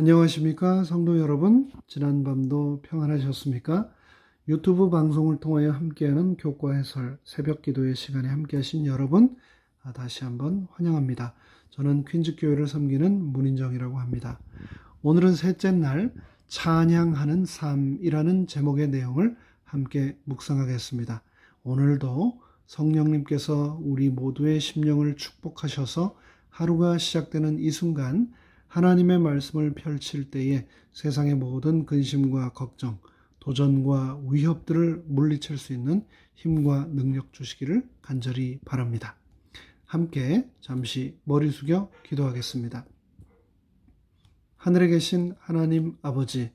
안녕하십니까? 성도 여러분 지난밤도 평안하셨습니까? 유튜브 방송을 통하여 함께하는 교과 해설 새벽 기도의 시간에 함께하신 여러분 아, 다시 한번 환영합니다. 저는 퀸즈 교회를 섬기는 문인정이라고 합니다. 오늘은 셋째 날 찬양하는 삶이라는 제목의 내용을 함께 묵상하겠습니다. 오늘도 성령님께서 우리 모두의 심령을 축복하셔서 하루가 시작되는 이 순간 하나님의 말씀을 펼칠 때에 세상의 모든 근심과 걱정, 도전과 위협들을 물리칠 수 있는 힘과 능력 주시기를 간절히 바랍니다. 함께 잠시 머리 숙여 기도하겠습니다. 하늘에 계신 하나님 아버지,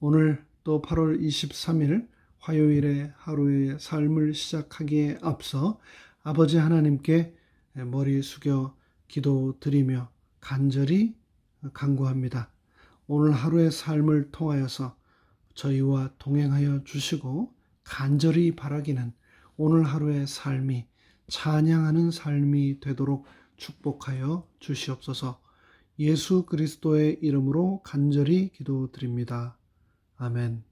오늘 또 8월 23일 화요일에 하루의 삶을 시작하기에 앞서 아버지 하나님께 머리 숙여 기도 드리며 간절히 간구합니다. 오늘 하루의 삶을 통하여서 저희와 동행하여 주시고 간절히 바라기는 오늘 하루의 삶이 찬양하는 삶이 되도록 축복하여 주시옵소서 예수 그리스도의 이름으로 간절히 기도드립니다. 아멘.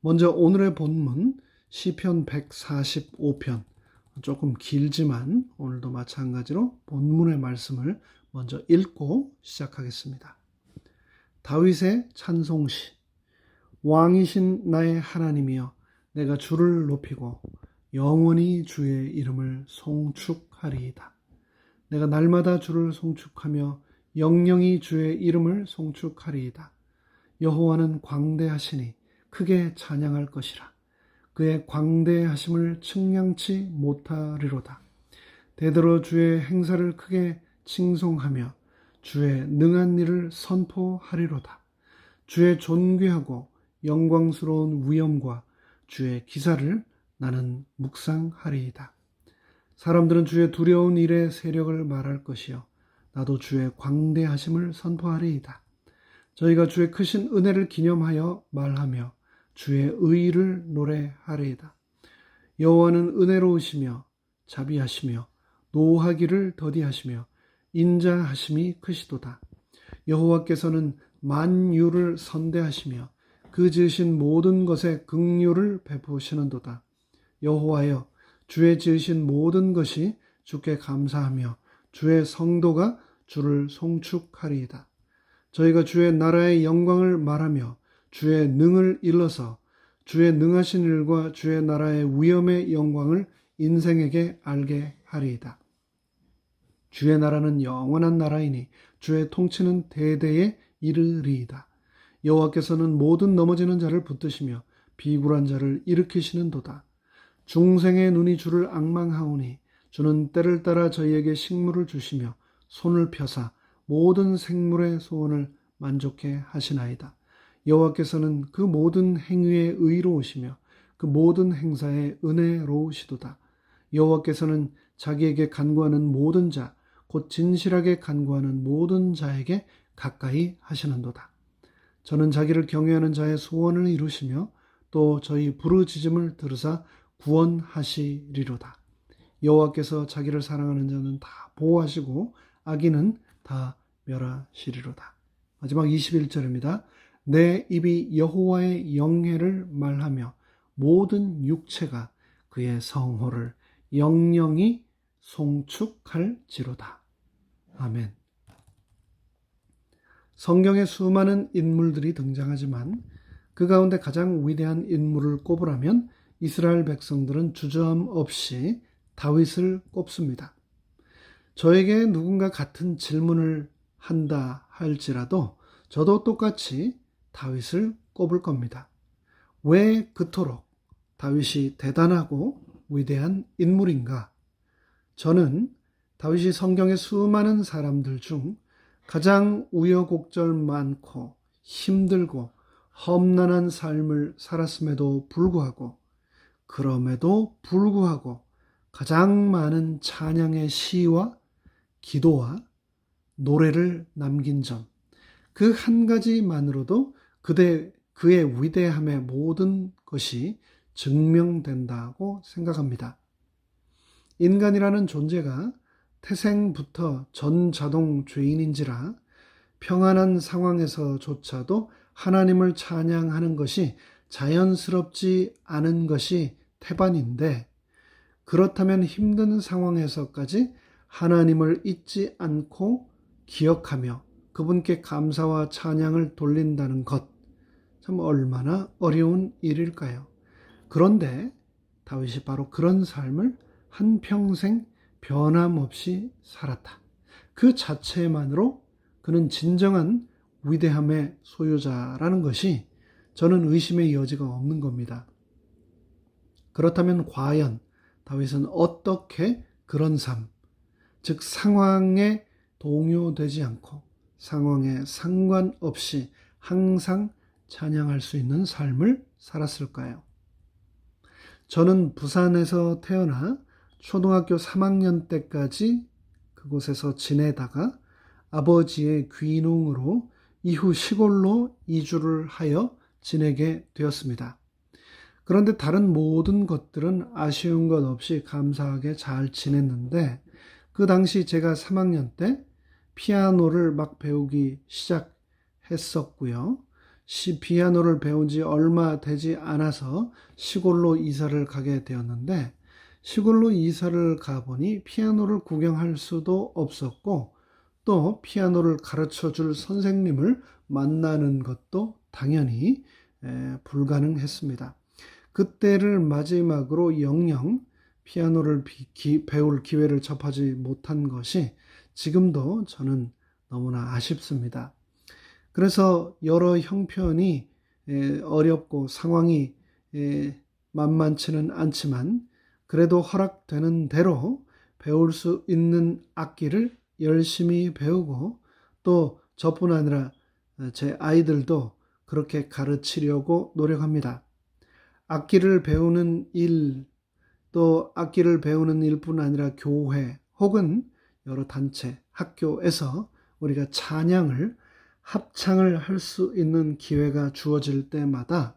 먼저 오늘의 본문 시편 145편 조금 길지만 오늘도 마찬가지로 본문의 말씀을 먼저 읽고 시작하겠습니다. 다윗의 찬송시 왕이신 나의 하나님이여 내가 주를 높이고 영원히 주의 이름을 송축하리이다. 내가 날마다 주를 송축하며 영영이 주의 이름을 송축하리이다. 여호와는 광대하시니 크게 찬양할 것이라. 그의 광대하심을 측량치 못하리로다. 대대로 주의 행사를 크게 칭송하며 주의 능한 일을 선포하리로다. 주의 존귀하고 영광스러운 위엄과 주의 기사를 나는 묵상하리이다. 사람들은 주의 두려운 일의 세력을 말할 것이요 나도 주의 광대하심을 선포하리이다. 저희가 주의 크신 은혜를 기념하여 말하며 주의 의를 노래하리이다. 여호와는 은혜로우시며 자비하시며 노하기를 더디하시며 인자하심이 크시도다. 여호와께서는 만유를 선대하시며 그 지으신 모든 것에 긍휼을 베푸시는도다. 여호와여 주의 지으신 모든 것이 주께 감사하며 주의 성도가 주를 송축하리이다. 저희가 주의 나라의 영광을 말하며 주의 능을 일러서 주의 능하신 일과 주의 나라의 위엄의 영광을 인생에게 알게 하리이다. 주의 나라는 영원한 나라이니 주의 통치는 대대에 이르리이다. 여호와께서는 모든 넘어지는 자를 붙드시며 비굴한 자를 일으키시는도다. 중생의 눈이 주를 악망하오니 주는 때를 따라 저희에게 식물을 주시며 손을 펴사 모든 생물의 소원을 만족해 하시나이다. 여호와께서는 그 모든 행위에 의로우시며 그 모든 행사에 은혜로우시도다. 여호와께서는 자기에게 간구하는 모든 자, 곧 진실하게 간구하는 모든 자에게 가까이 하시는도다. 저는 자기를 경외하는 자의 소원을 이루시며 또 저희 부르짖음을 들으사 구원하시리로다. 여호와께서 자기를 사랑하는 자는 다 보호하시고 악인은 다 멸하시리로다. 마지막 21절입니다. 내 입이 여호와의 영예를 말하며 모든 육체가 그의 성호를 영영이 송축할지로다. 아멘. 성경에 수많은 인물들이 등장하지만 그 가운데 가장 위대한 인물을 꼽으라면 이스라엘 백성들은 주저함 없이 다윗을 꼽습니다. 저에게 누군가 같은 질문을 한다 할지라도 저도 똑같이 다윗을 꼽을 겁니다. 왜 그토록 다윗이 대단하고 위대한 인물인가? 저는 다윗이 성경의 수많은 사람들 중 가장 우여곡절 많고 힘들고 험난한 삶을 살았음에도 불구하고 그럼에도 불구하고 가장 많은 찬양의 시와 기도와 노래를 남긴 점, 그 한 가지만으로도 그대, 그의 위대함의 모든 것이 증명된다고 생각합니다. 인간이라는 존재가 태생부터 전자동 죄인인지라 평안한 상황에서조차도 하나님을 찬양하는 것이 자연스럽지 않은 것이 태반인데 그렇다면 힘든 상황에서까지 하나님을 잊지 않고 기억하며 그분께 감사와 찬양을 돌린다는 것. 참 얼마나 어려운 일일까요? 그런데 다윗이 바로 그런 삶을 한평생 변함없이 살았다. 그 자체만으로 그는 진정한 위대함의 소유자라는 것이 저는 의심의 여지가 없는 겁니다. 그렇다면 과연 다윗은 어떻게 그런 삶, 즉 상황에 동요되지 않고 상황에 상관없이 항상 찬양할 수 있는 삶을 살았을까요? 저는 부산에서 태어나 초등학교 3학년 때까지 그곳에서 지내다가 아버지의 귀농으로 이후 시골로 이주를 하여 지내게 되었습니다. 그런데 다른 모든 것들은 아쉬운 것 없이 감사하게 잘 지냈는데 그 당시 제가 3학년 때 피아노를 막 배우기 시작했었고요. 시 피아노를 배운 지 얼마 되지 않아서 시골로 이사를 가게 되었는데 시골로 이사를 가보니 피아노를 구경할 수도 없었고 또 피아노를 가르쳐 줄 선생님을 만나는 것도 당연히 불가능했습니다. 그때를 마지막으로 영영 피아노를 배울 기회를 접하지 못한 것이 지금도 저는 너무나 아쉽습니다. 그래서 여러 형편이 어렵고 상황이 만만치는 않지만 그래도 허락되는 대로 배울 수 있는 악기를 열심히 배우고 또 저뿐 아니라 제 아이들도 그렇게 가르치려고 노력합니다. 악기를 배우는 일, 또 악기를 배우는 일뿐 아니라 교회 혹은 여러 단체, 학교에서 우리가 찬양을 합창을 할 수 있는 기회가 주어질 때마다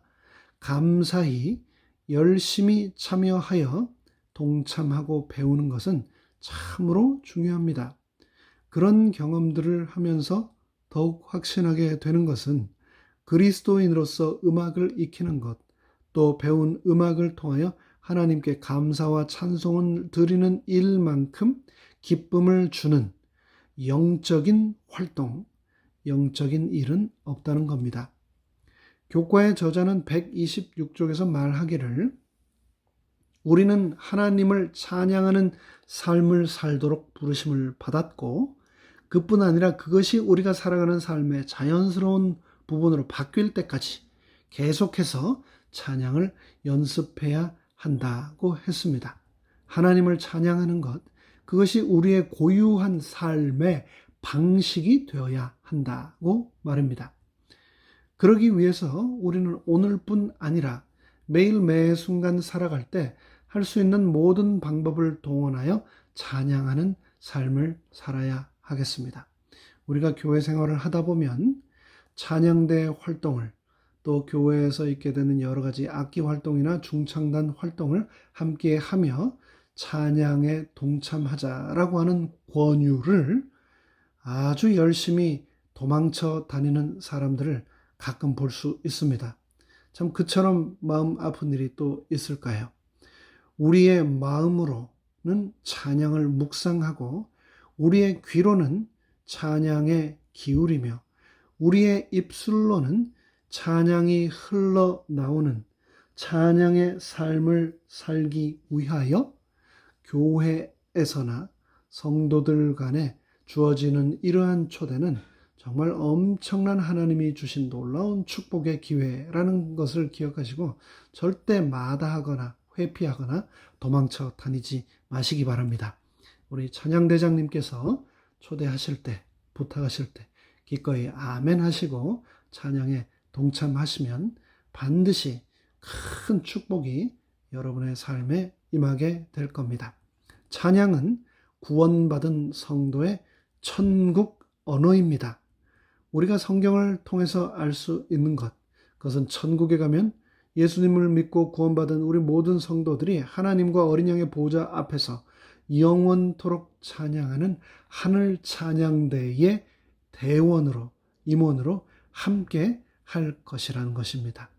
감사히 열심히 참여하여 동참하고 배우는 것은 참으로 중요합니다. 그런 경험들을 하면서 더욱 확신하게 되는 것은 그리스도인으로서 음악을 익히는 것, 또 배운 음악을 통하여 하나님께 감사와 찬송을 드리는 일만큼 기쁨을 주는 영적인 활동, 영적인 일은 없다는 겁니다. 교과의 저자는 126쪽에서 말하기를 우리는 하나님을 찬양하는 삶을 살도록 부르심을 받았고 그뿐 아니라 그것이 우리가 살아가는 삶의 자연스러운 부분으로 바뀔 때까지 계속해서 찬양을 연습해야 한다고 했습니다. 하나님을 찬양하는 것, 그것이 우리의 고유한 삶의 방식이 되어야 한다고 말입니다. 그러기 위해서 우리는 오늘뿐 아니라 매일 매 순간 살아갈 때 할 수 있는 모든 방법을 동원하여 찬양하는 삶을 살아야 하겠습니다. 우리가 교회 생활을 하다 보면 찬양대 활동을 또 교회에서 있게 되는 여러 가지 악기 활동이나 중창단 활동을 함께 하며 찬양에 동참하자라고 하는 권유를 아주 열심히 도망쳐 다니는 사람들을 가끔 볼 수 있습니다. 참 그처럼 마음 아픈 일이 또 있을까요? 우리의 마음으로는 찬양을 묵상하고 우리의 귀로는 찬양에 기울이며 우리의 입술로는 찬양이 흘러나오는 찬양의 삶을 살기 위하여 교회에서나 성도들 간에 주어지는 이러한 초대는 정말 엄청난 하나님이 주신 놀라운 축복의 기회라는 것을 기억하시고 절대 마다하거나 회피하거나 도망쳐 다니지 마시기 바랍니다. 우리 찬양대장님께서 초대하실 때, 부탁하실 때 기꺼이 아멘 하시고 찬양에 동참하시면 반드시 큰 축복이 여러분의 삶에 임하게 될 겁니다. 찬양은 구원받은 성도의 천국 언어입니다. 우리가 성경을 통해서 알 수 있는 것, 그것은 천국에 가면 예수님을 믿고 구원받은 우리 모든 성도들이 하나님과 어린 양의 보좌 앞에서 영원토록 찬양하는 하늘 찬양대의 대원으로 임원으로 함께 할 것이라는 것입니다.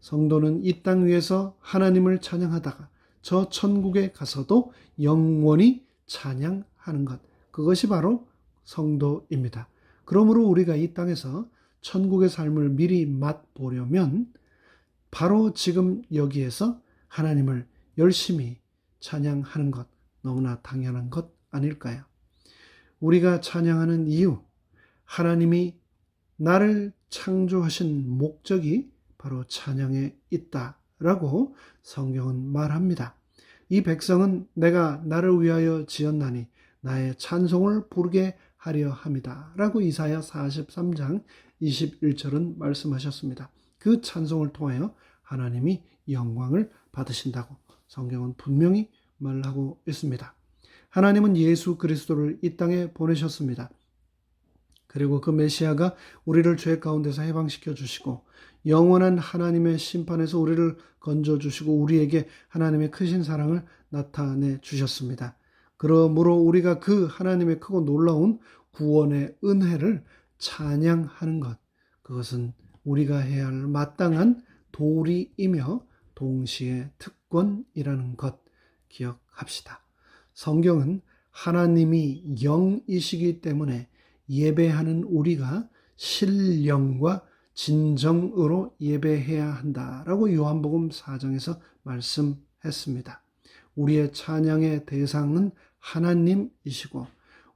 성도는 이 땅 위에서 하나님을 찬양하다가 저 천국에 가서도 영원히 찬양하는 것. 그것이 바로 성도입니다. 그러므로 우리가 이 땅에서 천국의 삶을 미리 맛보려면 바로 지금 여기에서 하나님을 열심히 찬양하는 것 너무나 당연한 것 아닐까요? 우리가 찬양하는 이유, 하나님이 나를 창조하신 목적이 바로 찬양에 있다라고 성경은 말합니다. 이 백성은 내가 나를 위하여 지었나니 나의 찬송을 부르게 하려 함이다. 라고 이사야 43장 21절은 말씀하셨습니다. 그 찬송을 통하여 하나님이 영광을 받으신다고 성경은 분명히 말하고 있습니다. 하나님은 예수 그리스도를 이 땅에 보내셨습니다. 그리고 그 메시아가 우리를 죄 가운데서 해방시켜 주시고 영원한 하나님의 심판에서 우리를 건져 주시고 우리에게 하나님의 크신 사랑을 나타내 주셨습니다. 그러므로 우리가 그 하나님의 크고 놀라운 구원의 은혜를 찬양하는 것 그것은 우리가 해야 할 마땅한 도리이며 동시에 특권이라는 것 기억합시다. 성경은 하나님이 영이시기 때문에 예배하는 우리가 신령과 진정으로 예배해야 한다라고 요한복음 4장에서 말씀했습니다. 우리의 찬양의 대상은 하나님이시고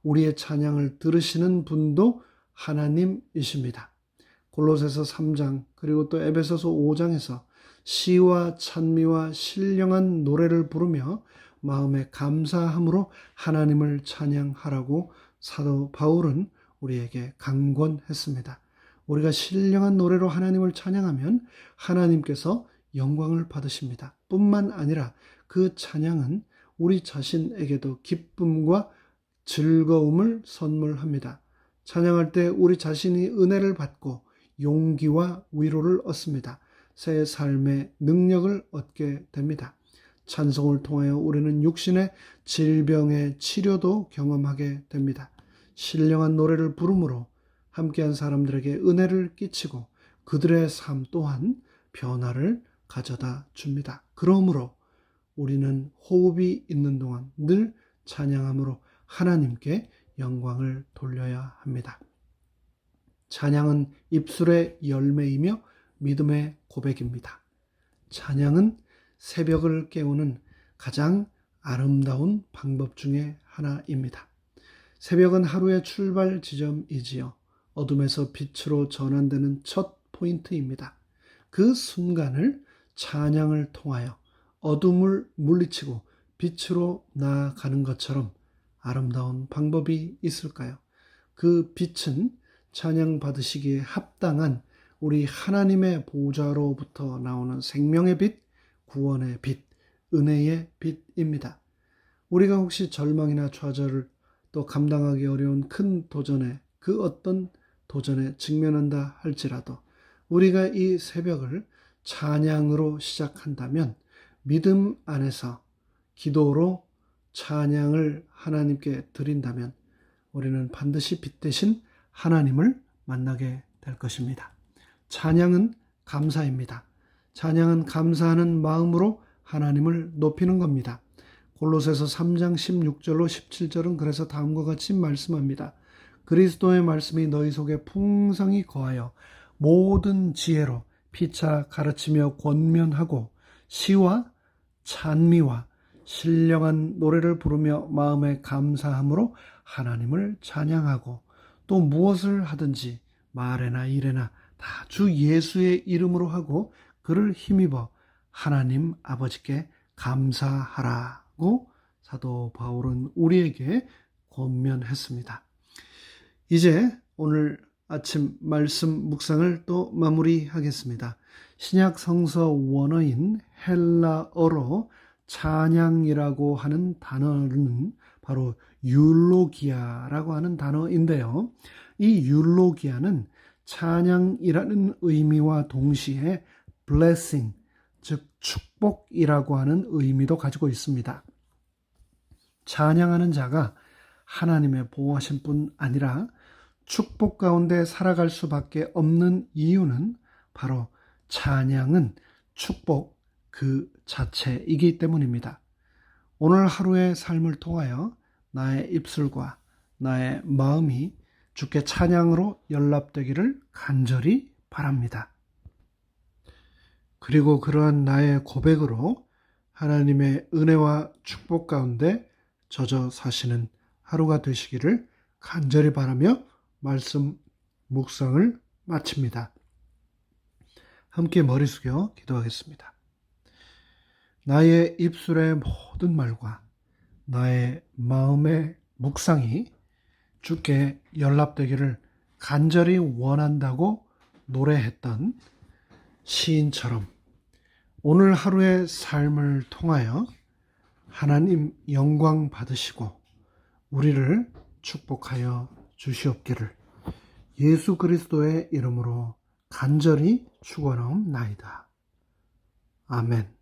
우리의 찬양을 들으시는 분도 하나님이십니다. 골로새서 3장 그리고 또 에베소서 5장에서 시와 찬미와 신령한 노래를 부르며 마음에 감사함으로 하나님을 찬양하라고 사도 바울은 우리에게 강권했습니다. 우리가 신령한 노래로 하나님을 찬양하면 하나님께서 영광을 받으십니다. 뿐만 아니라 그 찬양은 우리 자신에게도 기쁨과 즐거움을 선물합니다. 찬양할 때 우리 자신이 은혜를 받고 용기와 위로를 얻습니다. 새 삶의 능력을 얻게 됩니다. 찬송을 통하여 우리는 육신의 질병의 치료도 경험하게 됩니다. 신령한 노래를 부름으로 함께한 사람들에게 은혜를 끼치고 그들의 삶 또한 변화를 가져다 줍니다. 그러므로 우리는 호흡이 있는 동안 늘 찬양함으로 하나님께 영광을 돌려야 합니다. 찬양은 입술의 열매이며 믿음의 고백입니다. 찬양은 새벽을 깨우는 가장 아름다운 방법 중에 하나입니다. 새벽은 하루의 출발 지점이지요. 어둠에서 빛으로 전환되는 첫 포인트입니다. 그 순간을 찬양을 통하여 어둠을 물리치고 빛으로 나아가는 것처럼 아름다운 방법이 있을까요? 그 빛은 찬양 받으시기에 합당한 우리 하나님의 보좌로부터 나오는 생명의 빛, 구원의 빛, 은혜의 빛입니다. 우리가 혹시 절망이나 좌절을 또 감당하기 어려운 큰 도전에 그 어떤 도전에 직면한다 할지라도 우리가 이 새벽을 찬양으로 시작한다면 믿음 안에서 기도로 찬양을 하나님께 드린다면 우리는 반드시 빛 대신 하나님을 만나게 될 것입니다. 찬양은 감사입니다. 찬양은 감사하는 마음으로 하나님을 높이는 겁니다. 골로새서 3장 16절로 17절은 그래서 다음과 같이 말씀합니다. 그리스도의 말씀이 너희 속에 풍성히 거하여 모든 지혜로 피차 가르치며 권면하고 시와 찬미와 신령한 노래를 부르며 마음에 감사함으로 하나님을 찬양하고 또 무엇을 하든지 말에나 일에나 다 주 예수의 이름으로 하고 그를 힘입어 하나님 아버지께 감사하라고 사도 바울은 우리에게 권면했습니다. 이제 오늘 아침 말씀 묵상을 또 마무리하겠습니다. 신약 성서 원어인 헬라어로 찬양이라고 하는 단어는 바로 율로기아라고 하는 단어인데요. 이 율로기아는 찬양이라는 의미와 동시에 blessing, 즉 축복이라고 하는 의미도 가지고 있습니다. 찬양하는 자가 하나님의 보호하신 뿐 아니라 축복 가운데 살아갈 수밖에 없는 이유는 바로 찬양은 축복 그 자체이기 때문입니다. 오늘 하루의 삶을 통하여 나의 입술과 나의 마음이 주께 찬양으로 연락되기를 간절히 바랍니다. 그리고 그러한 나의 고백으로 하나님의 은혜와 축복 가운데 젖어 사시는 하루가 되시기를 간절히 바라며 말씀 묵상을 마칩니다. 함께 머리 숙여 기도하겠습니다. 나의 입술의 모든 말과 나의 마음의 묵상이 주께 연락되기를 간절히 원한다고 노래했던 시인처럼 오늘 하루의 삶을 통하여 하나님 영광 받으시고 우리를 축복하여 주시옵기를 예수 그리스도의 이름으로 간절히 축원하옵나이다. 아멘.